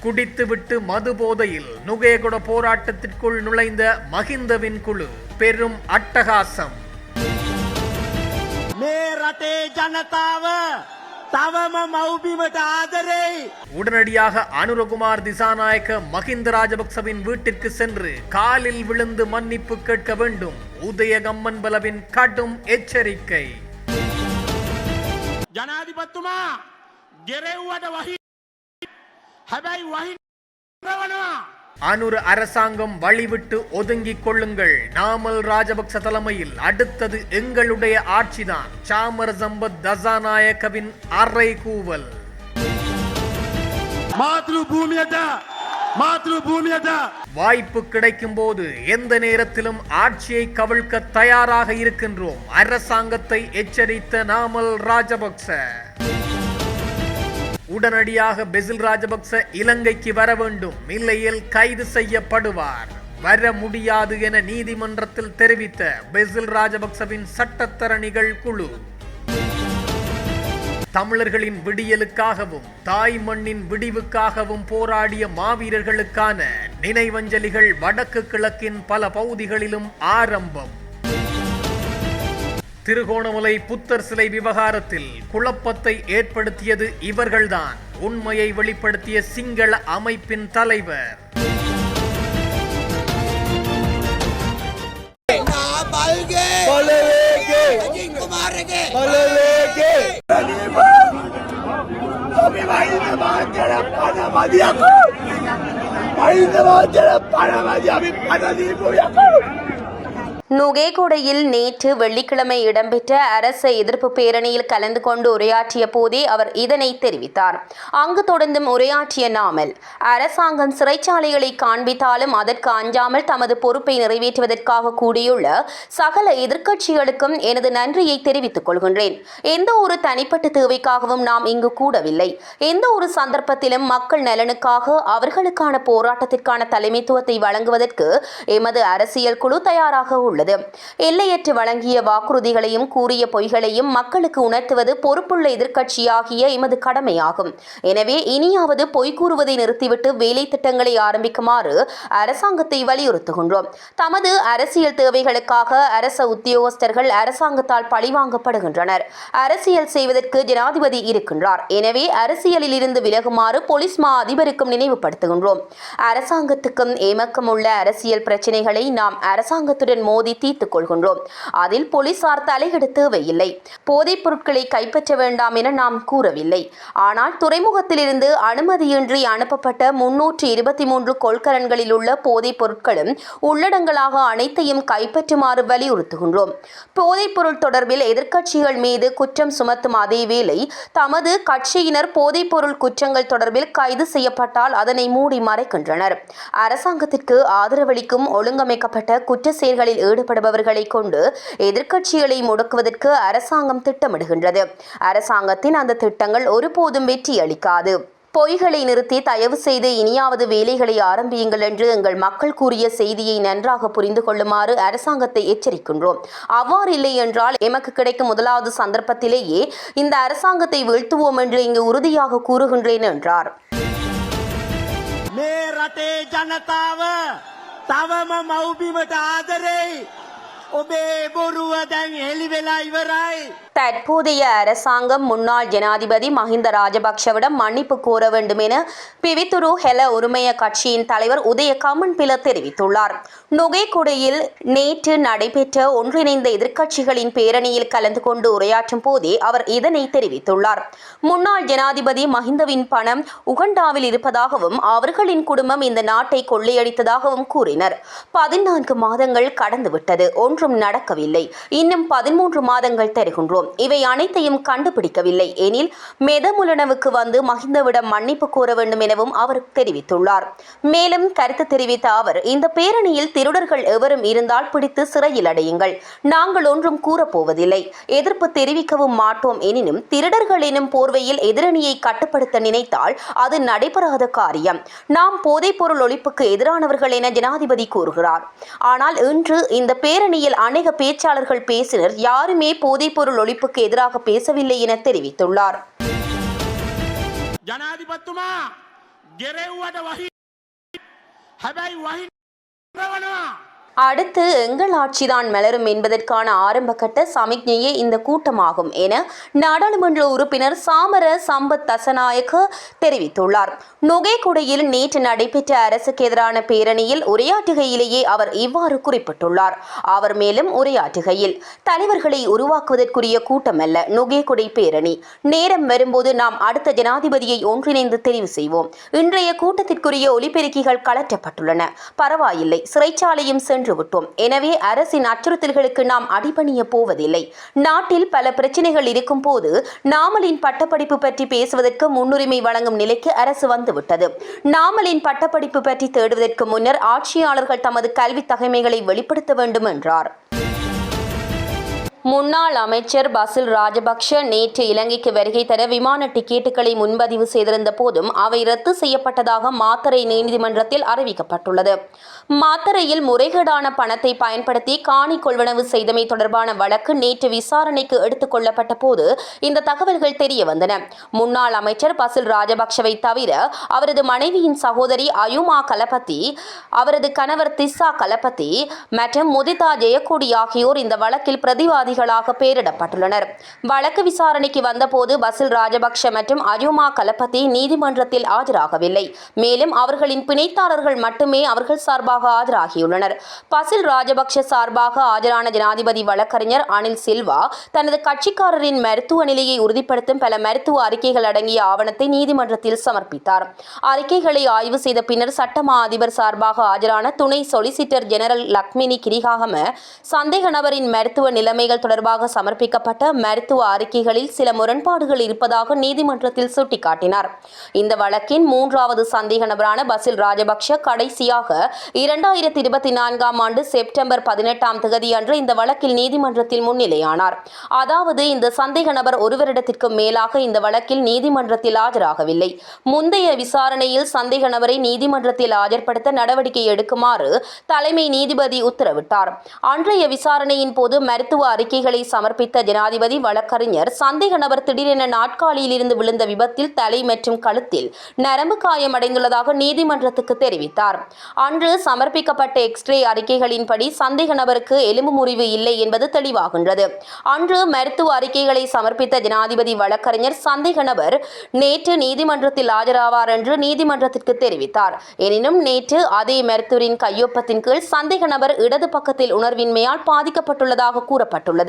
குடித்துவிட்டு மது போதையில் நுகேகுட போராட்டத்திற்குள் நுழைந்த மகிந்தவின் குழு பெரும் அட்டகாசம். ஜனதாவ. ජනතාව තවම මව්බිමට ආදරෙයි. உடனடியாக அனுரகுமார் திசாநாயக்க மகிந்த ராஜபக்சவின் வீட்டிற்கு சென்று காலில் விழுந்து மன்னிப்பு கேட்க வேண்டும் உதயகம்மன் பலவின் கடும் எச்சரிக்கை ජනාධිපත්තුමා ගෙරෙව්වට වහි හැබැයි වහි රවනවා. அனுரு அரசாங்கம் வழிவிட்டு ஒதுங்கிக் கொள்ளுங்கள். நாமல் ராஜபக்ச தலைமையில் அடுத்தது எங்களுடைய ஆட்சிதான். சாமர சம்பத் தசாநாயகவின் அறை கூவல். வாய்ப்பு கிடைக்கும் போது எந்த நேரத்திலும் ஆட்சியை கவிழ்க்க தயாராக இருக்கின்றோம். அரசாங்கத்தை எச்சரித்த நாமல் ராஜபக்ச. உடனடியாக பெசில் ராஜபக்ச இலங்கைக்கு வர வேண்டும். இல்லையில் கைது செய்யப்படுவார். வர முடியாது என நீதிமன்றத்தில் தெரிவித்த பெசில் ராஜபக்சவின் சட்டத்தரணிகள் குழு. தமிழர்களின் விடியலுக்காகவும் தாய் மண்ணின் விடிவுக்காகவும் போராடிய மாவீரர்களுக்கான நினைவஞ்சலிகள் வடக்கு கிழக்கின் பல பகுதிகளிலும் ஆரம்பம். திருகோணமலை புத்தர் சிலை விவகாரத்தில் குழப்பத்தை ஏற்படுத்தியது இவர்கள்தான். உண்மையை வெளிப்படுத்திய சிங்கள அமைப்பின் தலைவர். ना நுகேகொடையில் நேற்று வெள்ளிக்கிழமை இடம்பெற்ற அரச எதிர்ப்பு பேரணியில் கலந்து கொண்டு உரையாற்றிய போதே அவர் இதனை தெரிவித்தார். அங்கு தொடர்ந்தும் உரையாற்றிய நாமல் அரசாங்கம் சிறைச்சாலைகளை காண்பித்தாலும் அதற்கு அஞ்சாமல் தமது பொறுப்பை நிறைவேற்றுவதற்காக கூடியுள்ள சகல எதிர்க்கட்சிகளுக்கும் எனது நன்றியை தெரிவித்துக் கொள்கின்றேன். எந்த ஒரு தனிப்பட்ட தேவைக்காகவும் நாம் இங்கு கூடவில்லை. எந்த ஒரு சந்தர்ப்பத்திலும் மக்கள் நலனுக்காக அவர்களுக்கான போராட்டத்திற்கான தலைமைத்துவத்தை வழங்குவதற்கு எமது அரசியல் குழு தயாராக உள்ளது. எல்லையற்று வழங்கிய வாக்குறுதிகளையும் கூறிய பொய்களையும் மக்களுக்கு உணர்த்துவது பொறுப்புள்ள எதிர்க்கட்சியாகிய எமது கடமையாகும். எனவே இனியாவது பொய் கூறுவதை நிறுத்திவிட்டு வேலை திட்டங்களை ஆரம்பிக்குமாறு அரசாங்கத்தை வலியுறுத்துகின்றோம். தமது அரசியல் தேவைகளுக்காக அரச உத்தியோகஸ்தர்கள் அரசாங்கத்தால் பழிவாங்கப்படுகின்றனர் அரசியல் செய்வதற்கு ஜனாதிபதி இருக்கின்றார். எனவே அரசியலில் இருந்து விலகுமாறு போலீஸ் மா அதிபருக்கும் நினைவுபடுத்துகின்றோம். அரசாங்கத்துக்கும் ஏமக்கம் உள்ள அரசியல் பிரச்சினைகளை நாம் அரசாங்கத்துடன் மோதி தீர்த்துக் கொள்கின்றோம். அதில் போலீசார் தலையிட தேவையில்லை போதைப் பொருட்களை கைப்பற்ற வேண்டாம் என நாம் கூறவில்லை. ஆனால் துறைமுகத்திலிருந்து அனுமதியின்றி அனுப்பப்பட்ட முன்னூற்று இருபத்தி மூன்று கொள்கலன்களில் உள்ள போதைப் பொருட்களும் உள்ளடங்களாக அனைத்தையும் கைப்பற்றுமாறு வலியுறுத்துகின்றோம். போதைப் பொருள் தொடர்பில் எதிர்க்கட்சிகள் மீது குற்றம் சுமத்தும் அதேவேளை தமது கட்சியினர் போதைப் பொருள் குற்றங்கள் தொடர்பில் கைது செய்யப்பட்டால் அதனை மூடி மறைக்கின்றனர். அரசாங்கத்திற்கு ஆதரவளிக்கும் ஒழுங்கமைக்கப்பட்ட குற்ற செயல்களில் ஈடுபடுபவர்களை கொண்டு எதிர்க்கட்சிகளை முடக்குவதற்கு அரசாங்கம் திட்டமிடுகின்றது. அரசாங்கத்தின் அந்த திட்டங்கள் ஒருபோதும் வெற்றியளிக்காது பொய்களை நிறுத்தி தயவு செய்து இனியாவது வேலைகளை ஆரம்பியுங்கள் என்று எங்கள் மக்கள் கூறிய செய்தியை நன்றாக புரிந்து கொள்ளுமாறு அரசாங்கத்தை எச்சரிக்கின்றோம். அவ்வாறு இல்லை என்றால் எமக்கு கிடைக்கும் முதலாவது சந்தர்ப்பத்திலேயே இந்த அரசாங்கத்தை வீழ்த்துவோம் என்று இங்கு உறுதியாக கூறுகின்றேன் என்றார். තවම මව්බිමට ආදරෙයි. ඔබේ බොරුව දැන් හෙළි වෙලා ඉවරයි. தற்போதைய அரசாங்கம் முன்னாள் ஜனாதிபதி மஹிந்த ராஜபக்ஷவிடம் மன்னிப்பு கோர வேண்டும் என பிவித்துரு ஹெல உரிமைய கட்சியின் தலைவர் உதய கமன் பில தெரிவித்துள்ளார் நுகைக்குடையில் நேற்று நடைபெற்ற ஒன்றிணைந்த எதிர்க்கட்சிகளின் பேரணியில் கலந்து கொண்டு உரையாற்றும் போதே அவர் இதனை தெரிவித்துள்ளார். முன்னாள் ஜனாதிபதி மஹிந்தவின் பணம் உகண்டாவில் இருப்பதாகவும் அவர்களின் குடும்பம் இந்த நாட்டை கொள்ளையடித்ததாகவும் கூறினர். பதினான்கு மாதங்கள் கடந்துவிட்டது ஒன்றும் நடக்கவில்லை. இன்னும் பதிமூன்று மாதங்கள் தருகின்றோம். இவை அனைத்தையும் கண்டுபிடிக்கவில்லை. எனில் மெதமுலனவுக்கு வந்து மஹிந்தவிடம் மன்னிப்பு கோர வேண்டும் எனவும் அவர் தெரிவித்துள்ளார். மேலும் கருத்து தெரிவித்த அவர் இந்த பேரணியில் திருடர்கள் எவரும் இருந்தால் பிடித்து சிறையில் அடையுங்கள் நாங்கள் ஒன்றும் கூறப்போவதில்லை எதிர்ப்பு தெரிவிக்கவும் மாட்டோம் எனினும் திருடர்கள் எனும் போர்வையில் எதிரணியை கட்டுப்படுத்த நினைத்தால் அது நடைபெறாத காரியம் நாம் போதைப்பொருள் ஒழிப்புக்கு எதிரானவர்கள் என ஜனாதிபதி கூறுகிறார் ஆனால் இன்று இந்த பேரணியில் அநேக பேச்சாளர்கள் பேசினர் யாருமே போதைப்பொருள் ஒழிப்புக்கு எதிராக பேசவில்லை என தெரிவித்துள்ளார் ජනාධිපත්තුමා ගෙරෙව්වට වහි හැබැයි වහි 側の அடுத்து எங்கள் ஆட்சிதான் மலரும் என்பதற்கான ஆரம்பகட்ட சமிக்ஞையே இந்த கூட்டமாகும் என நாடாளுமன்ற உறுப்பினர் சாமர சம்பத் தசநாயக்க தெரிவித்துள்ளார். நுகேகுடையில் நேற்று நடைபெற்ற அரசுக்கு எதிரான பேரணியில் உரையாற்றுகையிலேயே அவர் இவ்வாறு குறிப்பிட்டுள்ளார். அவர் மேலும் உரையாற்றுகையில் தலைவர்களை உருவாக்குவதற்குரிய கூட்டமல்ல நுகேகுடை பேரணி. நேரம் வரும்போது நாம் அடுத்த ஜனாதிபதியை ஒன்றிணைந்து தெரிவு செய்வோம். இன்றைய கூட்டத்திற்குரிய ஒலிபெருக்கிகள் கலற்றப்பட்டுள்ளன பரவாயில்லை சிறைச்சாலையும் சென்று விட்டோம் எனவே அரசின் அச்சுறுத்தல்களுக்கு நாம் அடிபணிய போவதில்லை. நாட்டில் பல பிரச்சனைகள் இருக்கும் போது நாமலின் பட்டப்படிப்பு பற்றி பேசுவதற்கு முன்னுரிமை வழங்கும் நிலைக்கு அரசு வந்துவிட்டது. நாமலின் பட்டப்படிப்பு பற்றி தேடுவதற்கு முன்னர் ஆட்சியாளர்கள் தமது கல்வி தகைமைகளை வெளிப்படுத்த வேண்டும் என்றார். முன்னாள் அமைச்சர் பசில் ராஜபக்ஷ நேற்று இலங்கைக்கு வருகை தர விமான டிக்கெட்டுகளை முன்பதிவு செய்திருந்த போதும் அவை ரத்து செய்யப்பட்டதாக மாத்தறை நீதிமன்றத்தில் அறிவிக்கப்பட்டுள்ளது. மாத்தறையில் முறைகேடான பணத்தை பயன்படுத்தி காணி கொள்வனவு செய்தமை தொடர்பான வழக்கு நேற்று விசாரணைக்கு எடுத்துக் கொள்ளப்பட்ட போது இந்த தகவல்கள் தெரிய வந்தன முன்னாள் அமைச்சர் பசில் ராஜபக்ஷவை தவிர அவரது மனைவியின் சகோதரி அயுமா கலபதி அவரது கணவர் திசா கலபதி மற்றும் முதிதா ஜெயக்கொடி ஆகியோர் இந்த வழக்கில் பிரதிவாதி பிரதிவாதிகளாக பெயரிடப்பட்டுள்ளனர். வழக்கு விசாரணைக்கு வந்தபோது பசில் ராஜபக்ஷ மற்றும் அஜுமா கலபதி நீதிமன்றத்தில் ஆஜராகவில்லை. மேலும் அவர்களின் பிணைத்தாரர்கள் மட்டுமே அவர்கள் சார்பாக ஆஜராகியுள்ளனர். பசில் ராஜபக்ஷ சார்பாக ஆஜரான ஜனாதிபதி வழக்கறிஞர் அனில் சில்வா தனது கட்சிக்காரரின் மருத்துவ நிலையை உறுதிப்படுத்தும் பல மருத்துவ அறிக்கைகள் அடங்கிய ஆவணத்தை நீதிமன்றத்தில் சமர்ப்பித்தார். அறிக்கைகளை ஆய்வு செய்த பின்னர் சட்டமா அதிபர் சார்பாக ஆஜரான துணை சொலிசிட்டர் ஜெனரல் லக்மினி கிரிகாகம சந்தேக நபரின் மருத்துவ நிலைமைகள் தொடர்பாக சமர்ப்பிக்கப்பட்ட மருத்துவ அறிக்கைகளில் சில முரண்பாடுகள் இருப்பதாக நீதிமன்றத்தில் சுட்டிக்காட்டினார். இந்த வழக்கின் மூன்றாவது சந்தேக நபரான பசில் ராஜபக்ஷ கடைசியாக இரண்டாயிரத்தி இருபத்தி நான்காம் ஆண்டு செப்டம்பர் பதினெட்டாம் தேதியன்று இந்த வழக்கில் நீதிமன்றத்தில் முன்னிலையானார். அதாவது இந்த சந்தேக நபர் ஒருவரிடத்திற்கும் மேலாக இந்த வழக்கில் நீதிமன்றத்தில் ஆஜராகவில்லை. முந்தைய விசாரணையில் சந்தேக நபரை நீதிமன்றத்தில் ஆஜர்படுத்த நடவடிக்கை எடுக்குமாறு தலைமை நீதிபதி உத்தரவிட்டார். அன்றைய விசாரணையின் போது மருத்துவ அறிக்கை அறிக்கைகளை சமர்ப்பித்த ஜனாதிபதி வழக்கறிஞர் சந்தேக நபர் திடீரென நாட்காலியில் இருந்து விழுந்த விபத்தில் தலை மற்றும் கழுத்தில் நரம்பு காயமடைந்துள்ளதாக நீதிமன்றத்துக்கு தெரிவித்தார். அன்று சமர்ப்பிக்கப்பட்ட எக்ஸ்ரே அறிக்கைகளின்படி சந்தேக நபருக்கு எலும்பு முறிவு இல்லை என்பது தெளிவாகின்றது. அன்று மருத்துவ அறிக்கைகளை சமர்ப்பித்த ஜனாதிபதி வழக்கறிஞர் சந்தேக நபர் நேற்று நீதிமன்றத்தில் ஆஜராவார் என்று நீதிமன்றத்திற்கு தெரிவித்தார். எனினும் நேற்று அதே மருத்துவரின் கையொப்பத்தின் கீழ் சந்தேக நபர் இடது பக்கத்தில் உணர்வின்மையால் பாதிக்கப்பட்டுள்ளதாக கூறப்பட்டுள்ளது.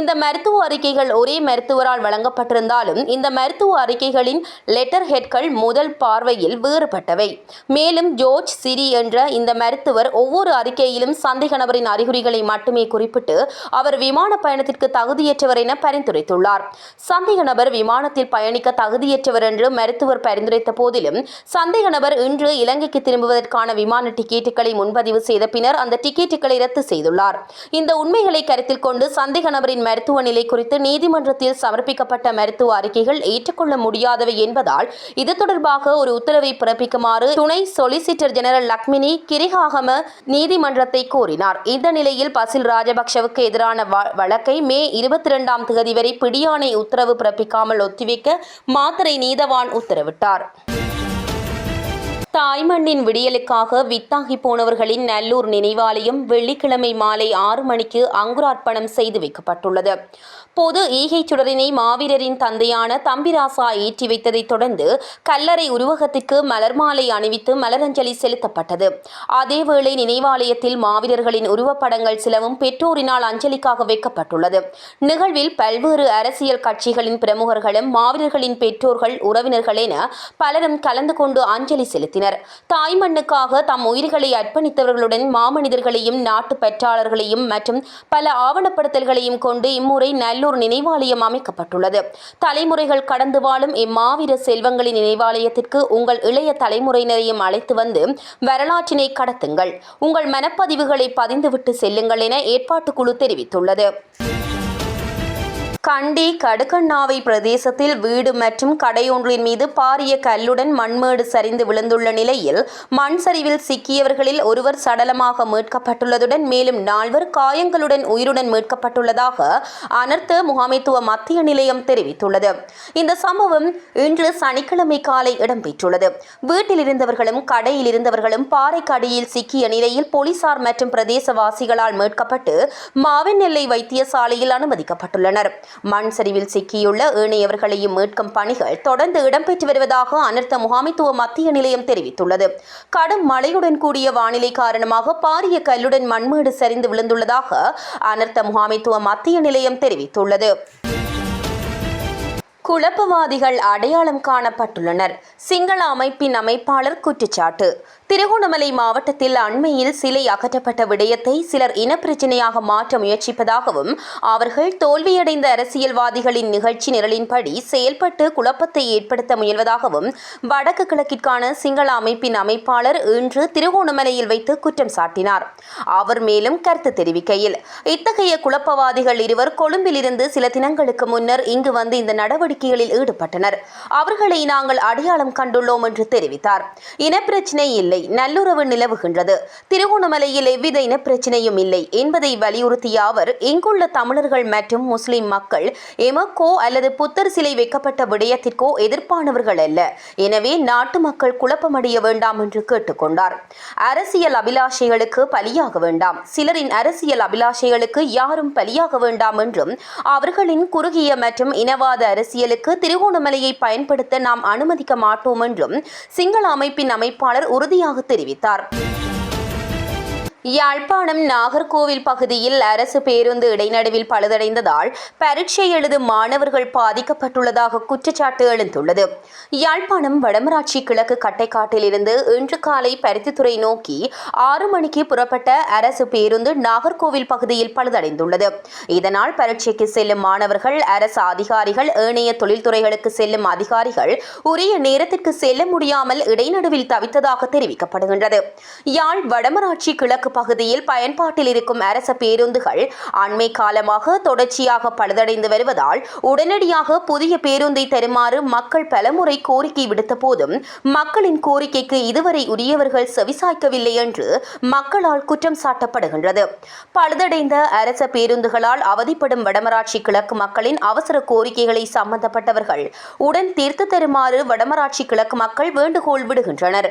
இந்த மருத்துவ அறிக்கைகள் ஒரே மருத்துவரால் வழங்கப்பட்டிருந்தாலும் இந்த மருத்துவ அறிக்கைகளின் லெட்டர் ஹெட்கள் முதல் பார்வையில் வேறுபட்டவை. மேலும் ஜோர்ஜ் சிரி என்ற இந்த மருத்துவர் ஒவ்வொரு அறிக்கையிலும் சந்தேக நபரின் அறிகுறிகளை மட்டுமே குறிப்பிட்டு அவர் விமான பயணத்திற்கு தகுதியற்றவர் என பரிந்துரைத்துள்ளார். சந்தேக நபர் விமானத்தில் பயணிக்க தகுதியற்றவர் என்று மருத்துவர் பரிந்துரைத்த போதிலும் சந்தேக நபர் இன்று இலங்கைக்கு திரும்புவதற்கான விமான டிக்கெட்டுகளை முன்பதிவு செய்த பின்னர் அந்த டிக்கெட்டுகளை ரத்து செய்துள்ளார். இந்த உண்மைகளை கருத்தில் கொண்டு சந்தேக நபரின் மருத்துவ நிலை குறித்து நீதிமன்றத்தில் சமர்ப்பிக்கப்பட்ட மருத்துவ அறிக்கைகள் ஏற்றுக்கொள்ள முடியாதவை என்பதால் இது தொடர்பாக ஒரு உத்தரவை பிறப்பிக்குமாறு துணை சொலிசிட்டர் ஜெனரல் லக்மினி கிரிகாகம நீதிமன்றத்தை கோரினார். இந்த நிலையில் பசில் ராஜபக்ஷவுக்கு எதிரான வ- வழக்கை மே இருபத்தி இரண்டாம் தேதி வரை பிடியாணை உத்தரவு பிறப்பிக்காமல் ஒத்திவைக்க மாத்திரை நீதவான் உத்தரவிட்டார். தாய்மண்ணின் விடியலுக்காக வித்தாகி போனவர்களின் நல்லூர் நினைவாலயம் வெள்ளிக்கிழமை மாலை ஆறு மணிக்கு அங்குரார்ப்பணம் செய்து வைக்கப்பட்டுள்ளது. பொது ஈகை சுடரினை மாவீரரின் தந்தையான தம்பிராசா ஏற்றி வைத்ததைத் தொடர்ந்து கல்லறை உருவகத்திற்கு மலர் மாலை அணிவித்து மலரஞ்சலி செலுத்தப்பட்டது. அதேவேளை நினைவாலயத்தில் மாவீரர்களின் உருவப்படங்கள் சிலவும் பெற்றோரினால் அஞ்சலிக்காக வைக்கப்பட்டுள்ளது. நிகழ்வில் பல்வேறு அரசியல் கட்சிகளின் பிரமுகர்களும் மாவீரர்களின் பெற்றோர்கள் உறவினர்கள் என பலரும் கலந்து கொண்டு அஞ்சலி செலுத்தினர். தாய் மண்ணுக்காக தம் உயிர்களை அர்ப்பணித்தவர்களுடன் மாமனிதர்களையும் நாட்டு பற்றாளர்களையும் மற்றும் பல ஆவணப்படுத்தல்களையும் கொண்டு இம்முறை நல்லூர் நினைவாலயம் அமைக்கப்பட்டுள்ளது. தலைமுறைகள் கடந்து வாழும் இம்மாவீர செல்வங்களின் நினைவாலயத்திற்கு உங்கள் இளைய தலைமுறையினரையும் அழைத்து வந்து வரலாற்றினை கடத்துங்கள். உங்கள் மனப்பதிவுகளை பதிந்துவிட்டு செல்லுங்கள் என ஏற்பாட்டுக்குழு தெரிவித்துள்ளது. கண்டி கடுக்கண்ணாவை பிரதேசத்தில் வீடு மற்றும் கடையொன்றின் மீது பாரிய கல்லுடன் மண்மேடு சரிந்து விழுந்துள்ள நிலையில் மண் சரிவில் சிக்கியவர்களில் ஒருவர் சடலமாக மீட்கப்பட்டுள்ளதுடன் மேலும் நால்வர் காயங்களுடன் உயிருடன் மீட்கப்பட்டுள்ளதாக அனர்த்த முகாமைத்துவ மத்திய நிலையம் தெரிவித்துள்ளது. இந்த சம்பவம் இன்று சனிக்கிழமை காலை இடம்பெற்றுள்ளது. வீட்டில் இருந்தவர்களும் கடையில் இருந்தவர்களும் பாறைக்கடியில் சிக்கிய நிலையில் போலீசார் மற்றும் பிரதேசவாசிகளால் மீட்கப்பட்டு மாவெண்ணெல்லை வைத்தியசாலையில் அனுமதிக்கப்பட்டுள்ளனர். மண் சரிவில் சிக்கியுள்ள ஏனையவர்களையும் மீட்கும் பணிகள் தொடர்ந்து இடம்பெற்று வருவதாக அனர்த்த முகாமைத்துவ மத்திய நிலையம் தெரிவித்துள்ளது. கடும் மழையுடன் கூடிய வானிலை காரணமாக பாரிய கல்லுடன் மண்மேடு சரிந்து விழுந்துள்ளதாக அனர்த்த முகாமைத்துவ மத்திய நிலையம் தெரிவித்துள்ளது. குழப்பவாதிகள் அடையாளம் காணப்பட்டுள்ளனர். சிங்கள அமைப்பின் அமைப்பாளர் குற்றச்சாட்டு. திருகோணமலை மாவட்டத்தில் அண்மையில் சிலை அகற்றப்பட்ட விடயத்தை சிலர் இனப்பிரச்சினையாக மாற்ற முயற்சிப்பதாகவும் அவர்கள் தோல்வியடைந்த அரசியல்வாதிகளின் நிகழ்ச்சி நிரலின்படி செயல்பட்டு குழப்பத்தை ஏற்படுத்த முயல்வதாகவும் வடக்கு கிழக்கிற்கான சிங்கள அமைப்பின் அமைப்பாளர் இன்று திருகோணமலையில் வைத்து குற்றம் சாட்டினார். அவர் மேலும் கருத்து தெரிவிக்கையில் இத்தகைய குழப்பவாதிகள் இருவர் கொழும்பிலிருந்து சில தினங்களுக்கு முன்னர் இங்கு வந்து இந்த நடவடிக்கைகளில் ஈடுபட்டனர். அவர்களை நாங்கள் அடையாளம் கண்டுள்ளோம் என்று தெரிவித்தார். இனப்பிரச்சினை இல்லை. நல்லுறவு நிலவுகின்றது. திருகோணமலையில் எவ்வித பிரச்சனையும் இல்லை. என்பதை வலியுறுத்திய அவர் இங்குள்ள தமிழர்கள் மற்றும் முஸ்லிம் மக்கள் எமக்கோ அல்லது புத்தர் சிலை வைக்கப்பட்ட விடயத்திற்கோ எதிர்ப்பானவர்கள் அல்ல. எனவே நாட்டு மக்கள் குழப்பமடைய வேண்டாம் என்று கேட்டுக்கொண்டார் அரசியல் அபிலாஷைகளுக்கு பலியாக வேண்டாம். சிலரின் அரசியல் அபிலாஷைகளுக்கு யாரும் பலியாக வேண்டாம் என்றும் அவர்களின் குறுகிய மற்றும் இனவாத அரசியலுக்கு திருகோணமலையை பயன்படுத்த நாம் அனுமதிக்க மாட்டோம் என்றும் சிங்கள அமைப்பின் அமைப்பாளர் உறுதியாக உறுதியாக தெரிவித்தார். யாழ்ப்பாணம் நாகர்கோவில் பகுதியில் அரசு பேருந்து இடைநடுவில் பழுதடைந்ததால் பரீட்சை எழுதும் மாணவர்கள் பாதிக்கப்பட்டுள்ளதாக குற்றச்சாட்டு எழுந்துள்ளது. யாழ்ப்பாணம் வடமராட்சி கிழக்கு கட்டைக்காட்டிலிருந்து இன்று காலை பருத்தித்துறை நோக்கி ஆறு மணிக்கு புறப்பட்ட அரசு பேருந்து நாகர்கோவில் பகுதியில் பழுதடைந்துள்ளது. இதனால் பரீட்சைக்கு செல்லும் மாணவர்கள் அரசு அதிகாரிகள் ஏனைய தொழில்துறைகளுக்கு செல்லும் அதிகாரிகள் உரிய நேரத்திற்கு செல்ல முடியாமல் இடைநடுவில் தவித்ததாக தெரிவிக்கப்படுகின்றது. யாழ் வடமராட்சி கிழக்கு பகுதியில் பயன்பாட்டில் இருக்கும் அரச பேருந்துகள் அண்மை காலமாக தொடர்ச்சியாக பழுதடைந்து வருவதால் உடனடியாக புதிய பேருந்தை தருமாறு மக்கள் பலமுறை கோரிக்கை விடுத்த போதும் மக்களின் கோரிக்கைக்கு இதுவரை உரியவர்கள் செவிசாய்க்கவில்லை என்று மக்களால் குற்றம் சாட்டப்படுகின்றது. பழுதடைந்த அரச பேருந்துகளால் அவதிப்படும் வடமராட்சி கிழக்கு மக்களின் அவசர கோரிக்கைகளை சம்பந்தப்பட்டவர்கள் உடன் தீர்த்து தருமாறு வடமராட்சி கிழக்கு மக்கள் வேண்டுகோள் விடுகின்றனர்.